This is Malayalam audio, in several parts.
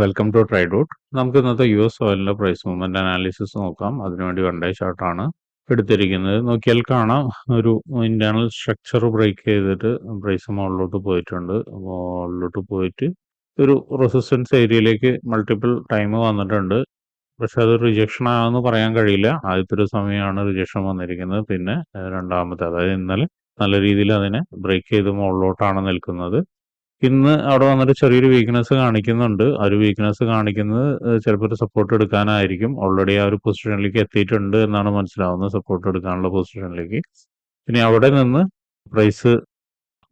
വെൽക്കം ടു ട്രൈഡ് ഔട്ട് നമുക്ക് ഇന്നത്തെ യു എസ് ഓയിലിന്റെ പ്രൈസ് മൂവ്മെന്റ് അനാലിസിസ് നോക്കാം. അതിനുവേണ്ടി വൺ ഡേ ചാർട്ടാണ് എടുത്തിരിക്കുന്നത്. നോക്കിയാൽ കാണാം. ഒരു ഇന്റേണൽ സ്ട്രക്ചർ ബ്രേക്ക് ചെയ്തിട്ട് പ്രൈസ് മുകളിലോട്ട് പോയിട്ടുണ്ട്. മുകളിലോട്ട് പോയിട്ട് ഒരു റെസിസ്റ്റൻസ് ഏരിയയിലേക്ക് മൾട്ടിപ്പിൾ ടൈം വന്നിട്ടുണ്ട്. പക്ഷെ അത് റിജക്ഷൻ ആണെന്ന് പറയാൻ കഴിയില്ല. ആദ്യത്തെ ഒരു സമയമാണ് റിജക്ഷൻ വന്നിരിക്കുന്നത്. പിന്നെ രണ്ടാമത്തെ അതായത് ഇന്നലെ നല്ല രീതിയിൽ അതിനെ ബ്രേക്ക് ചെയ്ത് മുകളിലോട്ടാണ് നിൽക്കുന്നത്. ഇന്ന് അവിടെ വന്നിട്ട് ചെറിയൊരു വീക്ക്നെസ് കാണിക്കുന്നുണ്ട്. ആ ഒരു വീക്ക്നെസ് കാണിക്കുന്നത് ചിലപ്പോൾ ഒരു സപ്പോർട്ട് എടുക്കാനായിരിക്കും. ഓൾറെഡി ആ ഒരു പൊസിഷനിലേക്ക് എത്തിയിട്ടുണ്ട് എന്നാണ് മനസ്സിലാവുന്നത് സപ്പോർട്ട് എടുക്കാനുള്ള പൊസിഷനിലേക്ക് ഇനി അവിടെ നിന്ന് പ്രൈസ്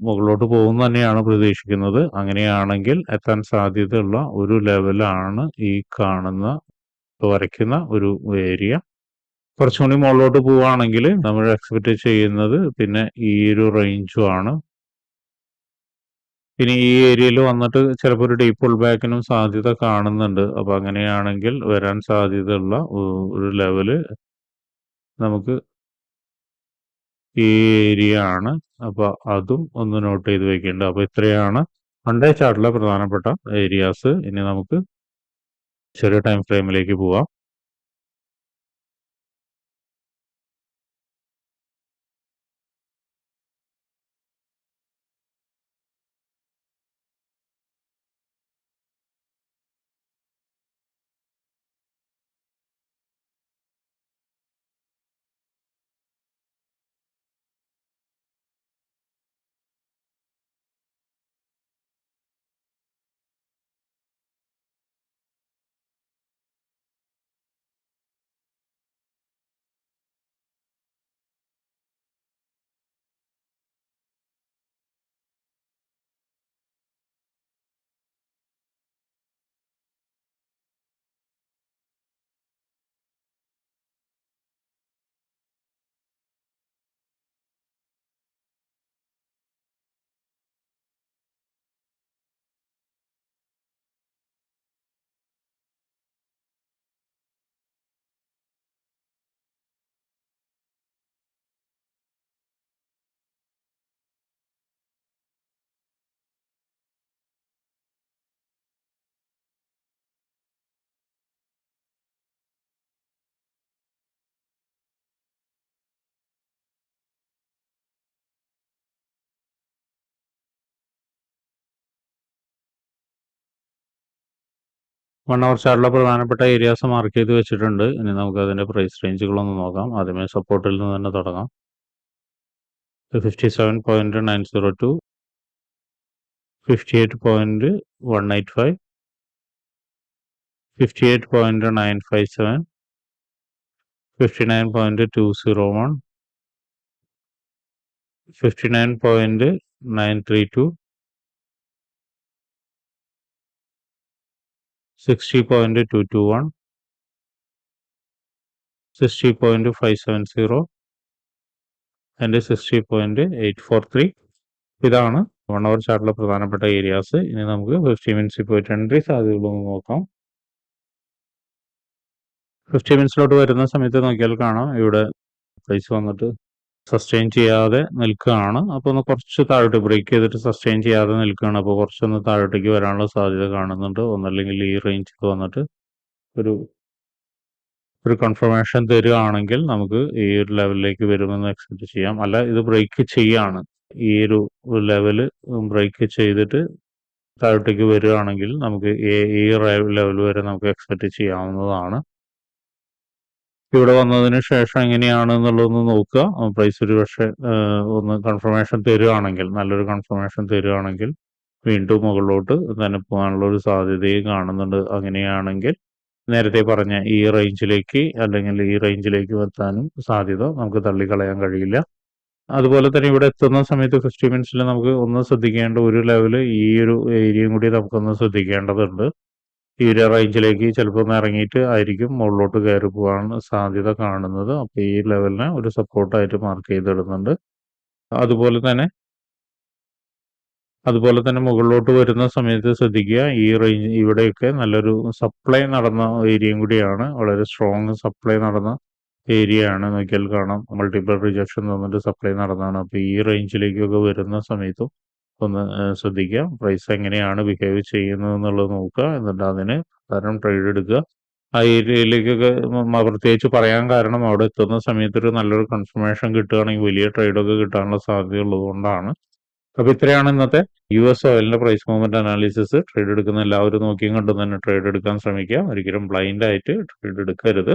മുകളിലോട്ട് പോകും തന്നെയാണ് പ്രതീക്ഷിക്കുന്നത്. അങ്ങനെയാണെങ്കിൽ എത്താൻ സാധ്യതയുള്ള ഒരു ലെവലാണ് ഈ കാണുന്ന വരയ്ക്കുന്ന ഒരു ഏരിയ കുറച്ചുകൂടി മുകളിലോട്ട് പോവുകയാണെങ്കിൽ നമ്മൾ എക്സ്പെക്ട് ചെയ്യുന്നത് പിന്നെ ഈ ഒരു റേഞ്ചും ആണ്. പിന്നെ ഈ ഏരിയയിൽ വന്നിട്ട് ചിലപ്പോൾ ഒരു ഡീപ്പ് പുൾ ബാക്കിനും സാധ്യത കാണുന്നുണ്ട്. അപ്പൊ അങ്ങനെയാണെങ്കിൽ വരാൻ സാധ്യതയുള്ള ഒരു ലെവൽ നമുക്ക് ഈ ഏരിയ ആണ് അപ്പൊ അതും ഒന്ന് നോട്ട് ചെയ്ത് വെക്കേണ്ടത് അപ്പൊ ഇത്രയാണ് വൺ ഡേ ചാർട്ടിലെ പ്രധാനപ്പെട്ട ഏരിയാസ് ഇനി നമുക്ക് ചെറിയ ടൈം ഫ്രെയിമിലേക്ക് പോവാം. വൺ അവർ ചാർട്ടിലെ പ്രധാനപ്പെട്ട ഏരിയാസ് മാർക്ക് ചെയ്ത് വെച്ചിട്ടുണ്ട്. ഇനി നമുക്ക് അതിന്റെ പ്രൈസ് റേഞ്ചുകളൊന്ന് നോക്കാം. ആദ്യമേ സപ്പോർട്ടിൽ നിന്ന് തന്നെ തുടങ്ങാം. Fifty seven point nine zero two fifty eight point one eight five fifty eight point nine five seven fifty nine point two zero one fifty nine point nine three two sixty point two two one sixty point five seven zero and sixty point eight four three ഇതാണ് വൺ അവർ ചാർട്ടിലെ പ്രധാനപ്പെട്ട ഏരിയാസ് ഇനി നമുക്ക് ഫിഫ്റ്റി മിനിറ്റ്സിൽ പോയിട്ട് എൻട്രി സാധ്യതകളൊന്ന് നോക്കാം. ഫിഫ്റ്റി മിനിറ്റ്സിലോട്ട് വരുന്ന സമയത്ത് നോക്കിയാൽ കാണാം. ഇവിടെ പ്രൈസ് വന്നിട്ട് സസ്റ്റെയിൻ ചെയ്യാതെ നിൽക്കുകയാണ്. അപ്പോൾ ഒന്ന് കുറച്ച് താഴോട്ട് ബ്രേക്ക് ചെയ്തിട്ട് സസ്റ്റെയിൻ ചെയ്യാതെ നിൽക്കുകയാണ്. അപ്പോൾ കുറച്ചൊന്ന് താഴോട്ടേക്ക് വരാനുള്ള സാധ്യത കാണുന്നുണ്ട്. ഒന്നല്ലെങ്കിൽ ഈ റേഞ്ചിൽ വന്നിട്ട് ഒരു ഒരു കൺഫർമേഷൻ തരികയാണെങ്കിൽ നമുക്ക് ഈ ഒരു ലെവലിലേക്ക് വരുമെന്ന് എക്സ്പെക്ട് ചെയ്യാം. അല്ല ഇത് ബ്രേക്ക് ചെയ്യാണ്. ഈ ഒരു ലെവൽ ബ്രേക്ക് ചെയ്തിട്ട് താഴോട്ടേക്ക് വരികയാണെങ്കിൽ നമുക്ക് ഈ ലെവൽ വരെ നമുക്ക് എക്സ്പെക്ട് ചെയ്യാവുന്നതാണ്. ഇവിടെ വന്നതിന് ശേഷം എങ്ങനെയാണ് എന്നുള്ളതൊന്ന് നോക്കുക. പ്രൈസ് ഒരു പക്ഷേ ഒന്ന് കൺഫർമേഷൻ തരുവാണെങ്കിൽ നല്ലൊരു കൺഫർമേഷൻ തരുവാണെങ്കിൽ വീണ്ടും മുകളിലോട്ട് തന്നെ പോകാനുള്ള ഒരു സാധ്യതയും കാണുന്നുണ്ട്. അങ്ങനെയാണെങ്കിൽ നേരത്തെ പറഞ്ഞ ഈ റേഞ്ചിലേക്ക് അല്ലെങ്കിൽ ഈ റേഞ്ചിലേക്ക് എത്താനും സാധ്യത നമുക്ക് തള്ളിക്കളയാൻ കഴിയില്ല. അതുപോലെ തന്നെ ഇവിടെ എത്തുന്ന സമയത്ത് ഫിഫ്റ്റി മിനിറ്റ്സിൽ നമുക്ക് ഒന്ന് ശ്രദ്ധിക്കേണ്ട ഒരു ലെവൽ ഈ ഒരു ഏരിയയും കൂടി നമുക്കൊന്ന് ശ്രദ്ധിക്കേണ്ടതുണ്ട്. ഈ ഒരു റേഞ്ചിലേക്ക് ചിലപ്പോൾ ഇറങ്ങിയിട്ട് ആയിരിക്കും മുകളിലോട്ട് കയറി പോകാൻ സാധ്യത കാണുന്നത്. അപ്പോൾ ഈ ലെവലിനെ ഒരു സപ്പോർട്ടായിട്ട് മാർക്ക് ചെയ്തിടുന്നുണ്ട്. അതുപോലെ തന്നെ അതുപോലെ തന്നെ മുകളിലോട്ട് വരുന്ന സമയത്ത് ശ്രദ്ധിക്കുക. ഈ റേഞ്ച് ഇവിടെയൊക്കെ നല്ലൊരു സപ്ലൈ നടന്ന ഏരിയയും കൂടിയാണ്. വളരെ സ്ട്രോങ് സപ്ലൈ നടന്ന ഏരിയ ആണ്. നോക്കിയാൽ കാണാം. മൾട്ടിപ്പിൾ റിജക്ഷൻ തന്നിട്ട് സപ്ലൈ നടന്നതാണ്. അപ്പോൾ ഈ റേഞ്ചിലേക്കൊക്കെ വരുന്ന സമയത്തും ഒന്ന് ശ്രദ്ധിക്കുക. പ്രൈസ് എങ്ങനെയാണ് ബിഹേവ് ചെയ്യുന്നത് എന്നുള്ളത് നോക്കുക. എന്നിട്ട് അതിന് കാരണം ട്രേഡ് എടുക്കുക. ആ ഏരിയയിലേക്കൊക്കെ പ്രത്യേകിച്ച് പറയാൻ കാരണം അവിടെ എത്തുന്ന സമയത്ത് ഒരു നല്ലൊരു കൺഫർമേഷൻ കിട്ടുകയാണെങ്കിൽ വലിയ ട്രേഡൊക്കെ കിട്ടാനുള്ള സാധ്യത ഉള്ളതുകൊണ്ടാണ്. അപ്പോൾ ഇത്രയാണ് ഇന്നത്തെ യു എസ് ഓയിലിന്റെ പ്രൈസ് മൂവ്മെന്റ് അനാലിസിസ്. ട്രേഡ് എടുക്കുന്ന എല്ലാവരും നോക്കിയും കണ്ടും തന്നെ ട്രേഡ് എടുക്കാൻ ശ്രമിക്കുക. ഒരിക്കലും ബ്ലൈൻഡ് ആയിട്ട് ട്രേഡ് എടുക്കരുത്.